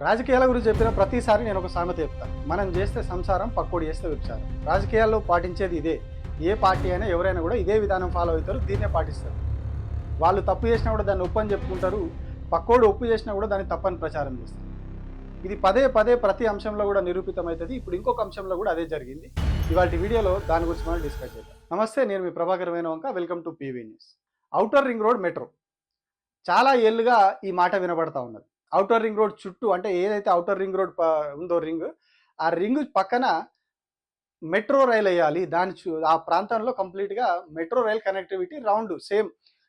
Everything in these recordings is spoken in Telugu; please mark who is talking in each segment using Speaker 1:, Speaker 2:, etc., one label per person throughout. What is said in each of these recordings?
Speaker 1: రాజకీయాల గురించి చెప్పిన ప్రతిసారి నేను ఒక సామెత చెప్తాను మనం చేస్తే సంసారం పక్కోడు చేస్తే విచారం రాజకీయాల్లో పాటించేది ఇదే. ఏ పార్టీ అయినా ఎవరైనా కూడా ఇదే విధానం ఫాలో అవుతారు దీన్నే పాటిస్తారు. వాళ్ళు తప్పు చేసినా కూడా దాన్ని ఒప్పు అని చెప్పుకుంటారు పక్కోడు ఒప్పు చేసినా కూడా దాన్ని తప్పని ప్రచారం చేస్తారు. ఇది పదే పదే ప్రతి అంశంలో కూడా నిరూపితమవుతుంది. ఇప్పుడు ఇంకొక అంశంలో కూడా అదే జరిగింది. ఇవాళ వీడియోలో దాని గురించి మనం డిస్కస్ చేద్దాం. నమస్తే నేను మీ Prabhakar Vanka welcome to PV news. Outer ring road metro. చాలా ఏళ్ళుగా ఈ మాట వినబడతా ఉన్నది. అవుటర్ రింగ్ రోడ్ చుట్టూ అంటే ఏదైతే అవుటర్ రింగ్ రోడ్ ఉందో రింగ్ ఆ రింగ్ పక్కన మెట్రో రైల్ వేయాలి. దాని ఆ ప్రాంతంలో కంప్లీట్గా metro rail connectivity round same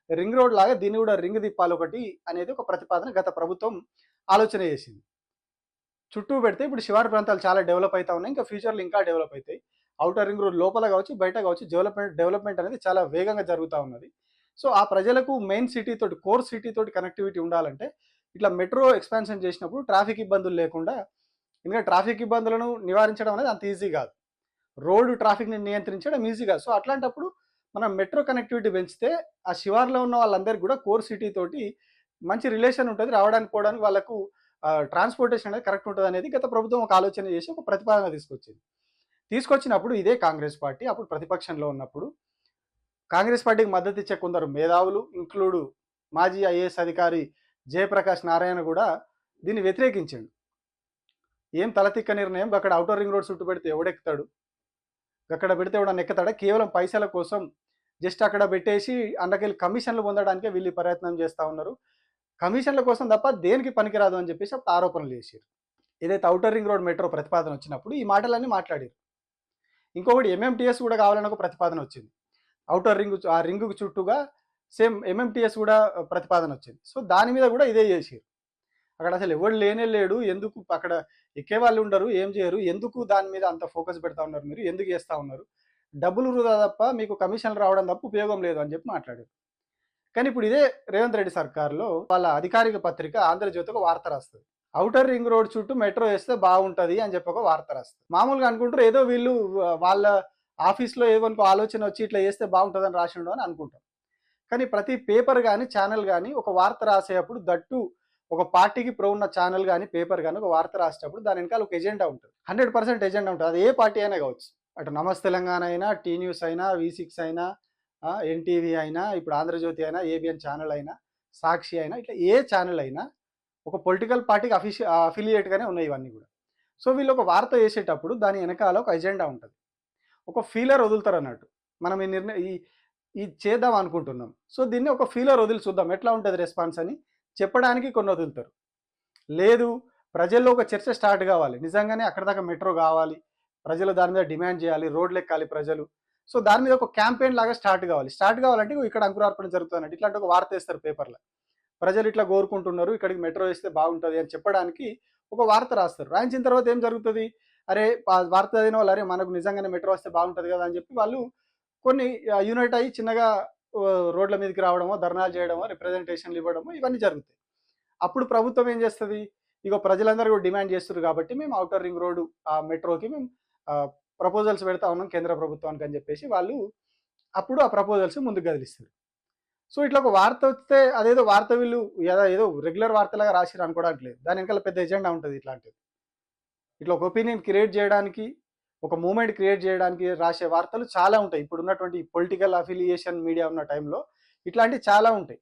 Speaker 1: ring road లాగా దీన్ని కూడా రింగ్ దీపాలు ఒకటి అనేది ఒక ప్రతిపాదన గత ప్రభుత్వం ఆలోచన చేసింది. చుట్టూ పెడితే ఇప్పుడు శివారు ప్రాంతాలు చాలా డెవలప్ అవుతా ఉన్నాయి. ఇంకా ఫ్యూచర్లో ఇంకా డెవలప్ అవుతాయి అవుటర్ రింగ్ రోడ్ లోపల కావచ్చు బయట కావచ్చు డెవలప్మెంట్ డెవలప్మెంట్ అనేది చాలా వేగంగా జరుగుతూ ఉన్నది. సో ఆ ప్రజలకు మెయిన్ సిటీ తోటి కోర్ సిటీ తోటి కనెక్టివిటీ ఉండాలంటే ఇట్లా మెట్రో ఎక్స్పాన్షన్ చేసినప్పుడు ట్రాఫిక్ ఇబ్బందులు లేకుండా ఇంకా ట్రాఫిక్ ఇబ్బందులను నివారించడం అనేది అంత ఈజీ కాదు. రోడ్డు ట్రాఫిక్ని నియంత్రించడం ఈజీ కాదు. సో అట్లాంటప్పుడు మనం మెట్రో కనెక్టివిటీ పెంచితే ఆ శివార్లో ఉన్న వాళ్ళందరికీ కూడా కోర్ సిటీ తోటి మంచి రిలేషన్ ఉంటుంది. రావడానికి పోవడానికి వాళ్ళకు ట్రాన్స్పోర్టేషన్ అనేది కరెక్ట్ ఉంటుంది అనేది గత ప్రభుత్వం ఒక ఆలోచన చేసి ఒక ప్రతిపాదన తీసుకొచ్చింది. తీసుకొచ్చినప్పుడు ఇదే కాంగ్రెస్ పార్టీ అప్పుడు ప్రతిపక్షంలో ఉన్నప్పుడు కాంగ్రెస్ పార్టీకి మద్దతు ఇచ్చే కొందరు మేధావులు ఇంక్లూడ్ మాజీ ఐఏఎస్ అధికారి జయప్రకాష్ నారాయణ కూడా దీన్ని వ్యతిరేకించాడు. ఏం తలతిక్క నిర్ణయం? అక్కడ అవుటర్ రింగ్ రోడ్ చుట్టూ పెడితే ఎవడెక్కుతాడు? అక్కడ పెడితే ఎవడన్నా ఎక్కుతాడా? కేవలం పైసల కోసం జస్ట్ అక్కడ పెట్టేసి అందుకెళ్ళి కమిషన్లు పొందడానికే వీళ్ళు ప్రయత్నం చేస్తూ ఉన్నారు. కమిషన్ల కోసం తప్ప దేనికి పనికిరాదు అని చెప్పేసి అప్పుడు ఆరోపణలు చేశారు. ఏదైతే అవుటర్ రింగ్ రోడ్ మెట్రో ప్రతిపాదన వచ్చినప్పుడు ఈ మాటలన్నీ మాట్లాడారు. ఇంకొకటి ఎంఎంటీఎస్ కూడా కావాలని ఒక ప్రతిపాదన వచ్చింది. అవుటర్ రింగ్ ఆ రింగ్ చుట్టూగా సేమ్ ఎంఎంటీఎస్ కూడా ప్రతిపాదన వచ్చింది. సో దాని మీద కూడా ఇదే చేసారు అక్కడ అసలు ఎవరు లేనే లేడు ఎందుకు అక్కడ ఎక్కే వాళ్ళు ఉండరు ఏం చేయరు ఎందుకు దాని మీద అంత ఫోకస్ పెడతా ఉన్నారు మీరు ఎందుకు చేస్తూ ఉన్నారు? డబ్బులు వృధా తప్ప మీకు కమిషన్లు రావడం తప్ప ఉపయోగం లేదు అని చెప్పి మాట్లాడారు. కానీ ఇప్పుడు ఇదే రేవంత్ రెడ్డి సర్కార్లో వాళ్ళ అధికారిక పత్రిక ఆంధ్రజ్యోతి ఒక వార్త రాస్తుంది. అవుటర్ రింగ్ రోడ్ చుట్టూ మెట్రో వేస్తే బాగుంటుంది అని చెప్పి ఒక వార్త రాస్తుంది. మామూలుగా అనుకుంటారు ఏదో వీళ్ళు వాళ్ళ ఆఫీస్లో ఏదో అనుకో ఆలోచన వచ్చి ఇట్లా చేస్తే బాగుంటుందని రాసిండు అని అనుకుంటాం కానీ ప్రతి పేపర్ కానీ ఛానల్ కానీ ఒక వార్త రాసేటప్పుడు దట్టు ఒక పార్టీకి ప్రో ఉన్న ఛానల్ కానీ పేపర్ కానీ ఒక వార్త రాసేటప్పుడు దాని వెనకాల ఒక ఎజెండా ఉంటుంది. హండ్రెడ్ పర్సెంట్ ఎజెండా ఉంటుంది. అది ఏ పార్టీ అయినా కావచ్చు. అటు నమస్ తెలంగాణ అయినా టీ న్యూస్ అయినా వి సిక్స్ అయినా ఎన్టీవీ అయినా ఇప్పుడు ఆంధ్రజ్యోతి అయినా ఏబిఎన్ ఛానల్ అయినా సాక్షి అయినా ఇట్లా ఏ ఛానల్ అయినా ఒక పొలిటికల్ పార్టీకి అఫిషి అఫిలియేట్గానే ఉన్నాయి ఇవన్నీ కూడా. సో వీళ్ళు ఒక వార్త వేసేటప్పుడు దాని వెనకాల ఒక ఎజెండా ఉంటుంది. ఒక ఫీలర్ వదులుతారు అన్నట్టు. మనం ఈ నిర్ణయం ఈ ఇది చేద్దాం అనుకుంటున్నాం. సో దీన్ని ఒక ఫీలర్ వదిలి చూద్దాం. ఎట్లా ఉంటుంది రెస్పాన్స్ అని? చెప్పడానికి కొన్ని వదులుతారు. లేదు ప్రజల్లో ఒక చర్చ స్టార్ట్ కావాలి. నిజంగానే అక్కడ దాకా మెట్రో కావాలి. ప్రజలు దాని మీద డిమాండ్ చేయాలి. రోడ్లు ఎక్కాలి ప్రజలు. సో దాని మీద ఒక క్యాంపెయిన్ లాగా స్టార్ట్ కావాలి. స్టార్ట్ కావాలంటే ఇక్కడ అంకురార్పణ జరుగుతుందంటే ఇట్లాంటి ఒక వార్త వేస్తారు పేపర్లో. ప్రజలు ఇట్లా కోరుకుంటున్నారు. ఇక్కడికి మెట్రో వేస్తే బాగుంటుంది అని చెప్పడానికి ఒక వార్త రాస్తారు. రాయించిన తర్వాత ఏం జరుగుతుంది? అరే వార్త చదివిన వాళ్ళు అరే మనకు నిజంగానే మెట్రో వస్తే బాగుంటుంది కదా అని చెప్పి వాళ్ళు కొన్ని యూనిట్ అయ్యి చిన్నగా రోడ్ల మీదకి రావడమో ధర్నాలు చేయడమో రిప్రజెంటేషన్లు ఇవ్వడమో ఇవన్నీ జరుగుతాయి. అప్పుడు ప్రభుత్వం ఏం చేస్తుంది? ఇగో ప్రజలందరూ కూడా డిమాండ్ చేస్తున్నారు కాబట్టి మేము అవుటర్ రింగ్ రోడ్డు ఆ మెట్రోకి మేము ప్రపోజల్స్ పెడతా ఉన్నాం కేంద్ర ప్రభుత్వానికి అని చెప్పేసి వాళ్ళు అప్పుడు ఆ ప్రపోజల్స్ ముందుకు కదిలిస్తారు. సో ఇట్లా ఒక వార్త వస్తే అదేదో వార్త వీళ్ళు ఏదో రెగ్యులర్ వార్తలాగా రాసిరు అనుకోవడానికి లేదు. దాని వెనకాల పెద్ద ఎజెండా ఉంటుంది ఇట్లాంటిది. ఇట్లా ఒక ఒపీనియన్ క్రియేట్ చేయడానికి ఒక మూమెంట్ క్రియేట్ చేయడానికి రాసే వార్తలు చాలా ఉంటాయి. ఇప్పుడు ఉన్నటువంటి పొలిటికల్ అఫిలియేషన్ మీడియా ఉన్న టైంలో ఇట్లాంటివి చాలా ఉంటాయి.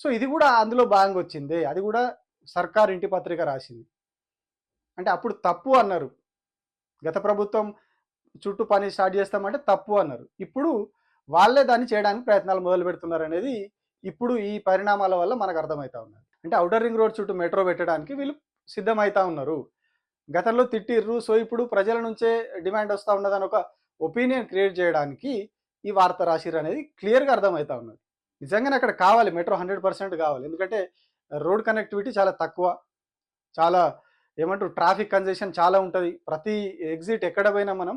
Speaker 1: సో ఇది కూడా అందులో భాగంగా వచ్చింది. అది కూడా సర్కార్ ఇంటి పత్రిక రాసింది. అంటే అప్పుడు తప్పు అన్నారు. గత ప్రభుత్వం చుట్టూ పని స్టార్ట్ చేస్తామంటే తప్పు అన్నారు. ఇప్పుడు వాళ్ళే దాన్ని చేయడానికి ప్రయత్నాలు మొదలు పెడుతున్నారు అనేది ఇప్పుడు ఈ పరిణామాల వల్ల మనకు అర్థమవుతా ఉన్నది. అంటే అవుటర్ రింగ్ రోడ్ చుట్టూ మెట్రో పెట్టడానికి వీళ్ళు సిద్ధమవుతా ఉన్నారు. గతంలో తిట్టిర్రు. సో ఇప్పుడు ప్రజల నుంచే డిమాండ్ వస్తూ ఉన్నదని ఒక ఒపీనియన్ క్రియేట్ చేయడానికి ఈ వార్త రాసిర్రు అనేది క్లియర్గా అర్థమవుతా ఉన్నది. నిజంగానే అక్కడ కావాలి. మెట్రో హండ్రెడ్ పర్సెంట్ కావాలి. ఎందుకంటే రోడ్ కనెక్టివిటీ చాలా తక్కువ. చాలా ఏమంటారు? ట్రాఫిక్ కంజెషన్ చాలా ఉంటుంది. ప్రతి ఎగ్జిట్ ఎక్కడ పోయినా మనం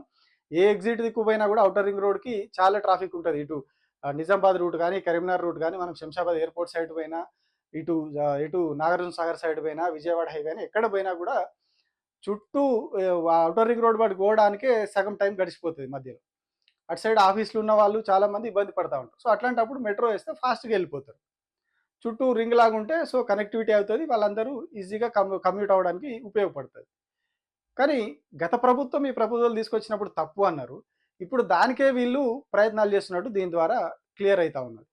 Speaker 1: ఏ ఎగ్జిట్ దిక్కు పోయినా కూడా అవుటర్ రింగ్ రోడ్కి చాలా ట్రాఫిక్ ఉంటుంది. ఇటు నిజామాబాద్ రూట్ కానీ కరీంనగర్ రూట్ కానీ మనం శంషాబాద్ ఎయిర్పోర్ట్ సైడ్ పోయినా ఇటు ఇటు నాగార్జున సాగర్ సైడ్ పోయినా విజయవాడ హైవే అయినా ఎక్కడ పోయినా కూడా చుట్టూ అవుటర్ రింగ్ రోడ్ వాటి పోవడానికే సగం టైం గడిచిపోతుంది మధ్యలో. అటు సైడ్ ఆఫీసులు ఉన్న వాళ్ళు చాలామంది ఇబ్బంది పడతా ఉంటారు. సో అట్లాంటప్పుడు మెట్రో వేస్తే ఫాస్ట్గా వెళ్ళిపోతారు. చుట్టూ రింగ్ లాగా ఉంటే సో కనెక్టివిటీ అవుతుంది. వాళ్ళందరూ ఈజీగా కమ్యూ కమ్యూట్ అవ్వడానికి ఉపయోగపడుతుంది. కానీ గత ప్రభుత్వం ఈ ప్రపోజల్ తీసుకొచ్చినప్పుడు తప్పు అన్నారు. ఇప్పుడు దానికే వీళ్ళు ప్రయత్నాలు చేస్తున్నట్టు దీని ద్వారా క్లియర్ అవుతా ఉన్నది.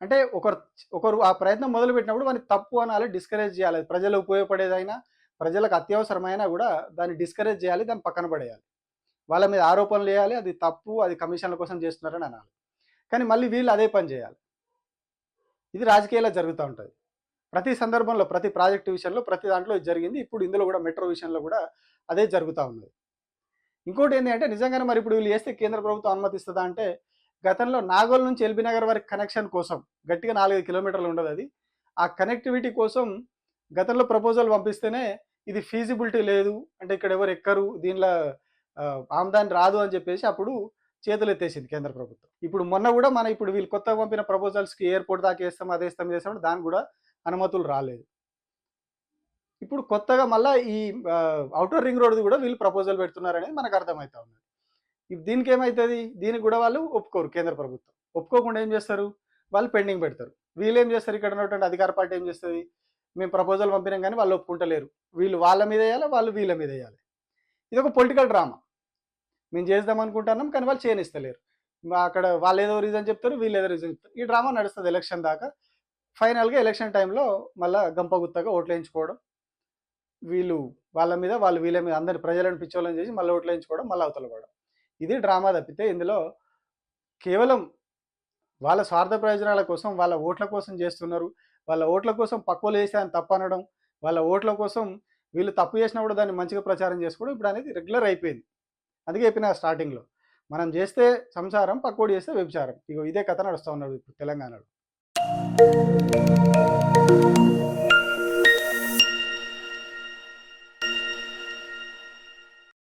Speaker 1: అంటే ఒకరు ఒకరు ఆ ప్రయత్నం మొదలుపెట్టినప్పుడు వాడిని తప్పు అనాలి డిస్కరేజ్ చేయాలి. ప్రజలు ఉపయోగపడేదైనా ప్రజలకు అత్యవసరమైనా కూడా దాన్ని డిస్కరేజ్ చేయాలి దాన్ని పక్కన పడేయాలి. వాళ్ళ మీద ఆరోపణలు వేయాలి అది తప్పు అది కమిషన్ల కోసం చేస్తున్నారని అనాలి. కానీ మళ్ళీ వీళ్ళు అదే పని చేయాలి. ఇది రాజకీయాల్లో జరుగుతూ ఉంటుంది. ప్రతి సందర్భంలో ప్రతి ప్రాజెక్ట్ విషయంలో ప్రతి దాంట్లో ఇది జరిగింది. ఇప్పుడు ఇందులో కూడా మెట్రో విషయంలో కూడా అదే జరుగుతూ ఉన్నది. ఇంకోటి ఏంటి అంటే నిజంగానే మరి ఇప్పుడు వీళ్ళు చేస్తే కేంద్ర ప్రభుత్వం అనుమతిస్తుందా అంటే గతంలో నాగోల్ నుంచి ఎల్బీ నగర్ వరకు కనెక్షన్ కోసం గట్టిగా నాలుగైదు కిలోమీటర్లు ఉండదు అది. ఆ కనెక్టివిటీ కోసం గతంలో ప్రపోజల్ పంపిస్తేనే ఇది ఫీజిబిలిటీ లేదు అంటే ఇక్కడ ఎవరు ఎక్కరు దీనిలో ఆ, ఆమ్దాని రాదు అని చెప్పేసి అప్పుడు చేతులు ఎత్తేసింది కేంద్ర ప్రభుత్వం. ఇప్పుడు మొన్న కూడా మన ఇప్పుడు వీళ్ళు కొత్తగా పంపిన ప్రపోజల్స్కి ఎయిర్పోర్ట్ దాకా వేస్తాం అదే ఇస్తాం ఇది చేస్తాం దానికి కూడా అనుమతులు రాలేదు. ఇప్పుడు కొత్తగా మళ్ళీ ఈ అవుటర్ రింగ్ రోడ్ కూడా వీళ్ళు ప్రపోజల్ పెడుతున్నారనేది మనకు అర్థమవుతా ఉన్నది. ఇప్పుడు దీనికి ఏమవుతుంది దీనికి కూడా వాళ్ళు ఒప్పుకోరు కేంద్ర ప్రభుత్వం. ఒప్పుకోకుండా ఏం చేస్తారు? వాళ్ళు పెండింగ్ పెడతారు. వీళ్ళు ఏం చేస్తారు? ఇక్కడ ఉన్నటువంటి అధికార పార్టీ ఏం చేస్తుంది? మేము ప్రపోజల్ పంపినాం కానీ వాళ్ళు ఒప్పుకుంటలేరు. వీళ్ళు వాళ్ళ మీద వేయాలి? వాళ్ళు వీళ్ళ మీద వేయాలి. ఇది ఒక పొలిటికల్ డ్రామా. మేము చేద్దాం అనుకుంటున్నాం కానీ వాళ్ళు చేయనిస్తలేరు. అక్కడ వాళ్ళు ఏదో రీజన్ చెప్తారు వీళ్ళు ఏదో రీజన్ చెప్తారు. ఈ డ్రామా నడుస్తుంది ఎలక్షన్ దాకా. ఫైనల్గా ఎలక్షన్ టైంలో మళ్ళీ గంపగుత్తగా ఓట్లు వేయించుకోవడం. వీళ్ళు వాళ్ళ మీద వాళ్ళు వీళ్ళ మీద అందరి ప్రజలను పిచ్చోళ్ళని చేసి మళ్ళీ ఓట్లు వేయించుకోవడం మళ్ళీ అవతల పడడం ఇది డ్రామా తప్పితే ఇందులో కేవలం వాళ్ళ స్వార్థ ప్రయోజనాల కోసం వాళ్ళ ఓట్ల కోసం చేస్తున్నారు. వాళ్ళ ఓట్ల కోసం పక్కువలు వేసి అని తప్పు అనడం వాళ్ళ ఓట్ల కోసం వీళ్ళు తప్పు చేసినా కూడా దాన్ని మంచిగా ప్రచారం చేసుకోవడం ఇప్పుడు అనేది రెగ్యులర్ అయిపోయింది. అందుకే చెప్పిన స్టార్టింగ్లో మనం చేస్తే సంసారం పక్కోడు చేస్తే వ్యభిచారం. ఇగో ఇదే కథ నడుస్తూ ఉన్నాడు ఇప్పుడు తెలంగాణలో.